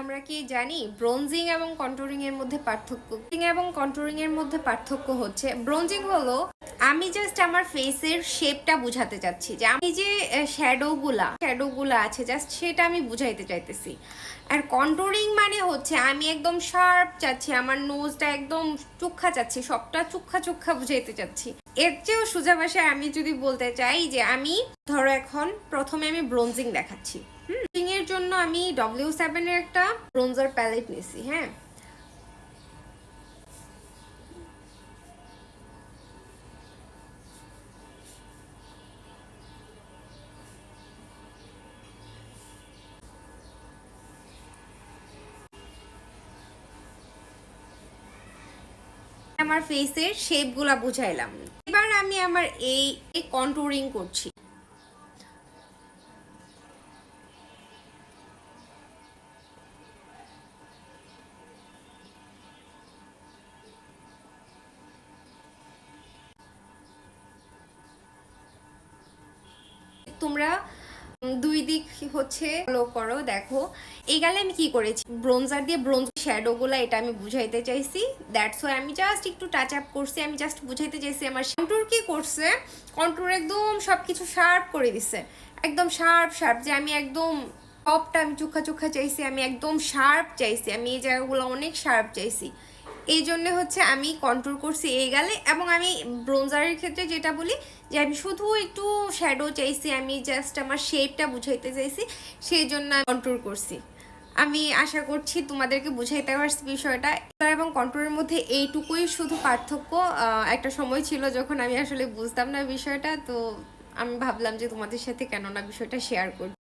আমরা কি জানি, ব্রোঞ্জিং এবং কন্ট্রোলিং এর মধ্যে পার্থক্য। এবং কন্ট্রোলিং এর মধ্যে পার্থক্য হচ্ছে, ব্রোঞ্জিং হলো আমি জাস্ট আমার ফেসের শেপটা বুঝাতে চাচ্ছি যে আমি যে শ্যাডো গুলা শ্যাডো গুলা আছে জাস্ট সেটা আমি বুঝাইতে চাইতেছি। আর কন্ট্রোলিং মানে হচ্ছে আমি একদম শার্প চাচ্ছি, আমার নোজটা একদম চুক্ষা চাচ্ছি, সবটা চুক্ষা চুক্ষা বুঝাইতে চাচ্ছি। এর চেয়েও সোজা ভাষায় আমি যদি বলতে চাই যে আমি, ধরো এখন প্রথমে আমি ব্রোঞ্জিং দেখাচ্ছি। হুম? জন্য আমি ডব্লিউ সেভেনের একটা ব্রোঞ্জার প্যালেট নিছি হ্যাঁ? আমার ফেসের শেপগুলা বুঝাইলাম। এবার আমি আমার এই কন্ট্রোলিং করছি। তোমরা দুই দিক হচ্ছে ফলো করো, দেখো। এই গালে আমি কি করেছি? ব্রোঞ্জার দিয়ে ব্রোঞ্জ শ্যাডোগুলো, এটা আমি বুঝাইতে চাইছি। দ্যাটস ওয়াই আমি জাস্ট একটু টাচ আপ করছি, আমি জাস্ট বুঝাইতে চাইছি আমার কন্ট্রোর কি করছে? কন্ট্রোর একদম সব কিছু শার্প করে দিছে। একদম শার্প শার্প যে আমি একদম টপটা আমি চোখা চোখা চাইছি, আমি একদম শার্প চাইছি, আমি এই জায়গাগুলো অনেক শার্প চাইছি। এই জন্য হচ্ছে আমি কন্ট্রোল করছি এই গালে এবং আমি ব্রোঞ্জারের ক্ষেত্রে যেটা বলি যে আমি শুধু একটু শ্যাডো চাইছি, আমি জাস্ট আমার শেপটা বুঝাইতে চাইছি সেই জন্য কন্ট্রোল করছি। আমি আশা করছি তোমাদেরকে বুঝাইতে পারছি বিষয়টা। এবং কন্ট্রোলের মধ্যে এইটুকুই শুধু পার্থক্য একটা সময় ছিল যখন আমি আসলে বুঝতাম না বিষয়টা, তো আমি ভাবলাম যে তোমাদের সাথে কেননা বিষয়টা শেয়ার করি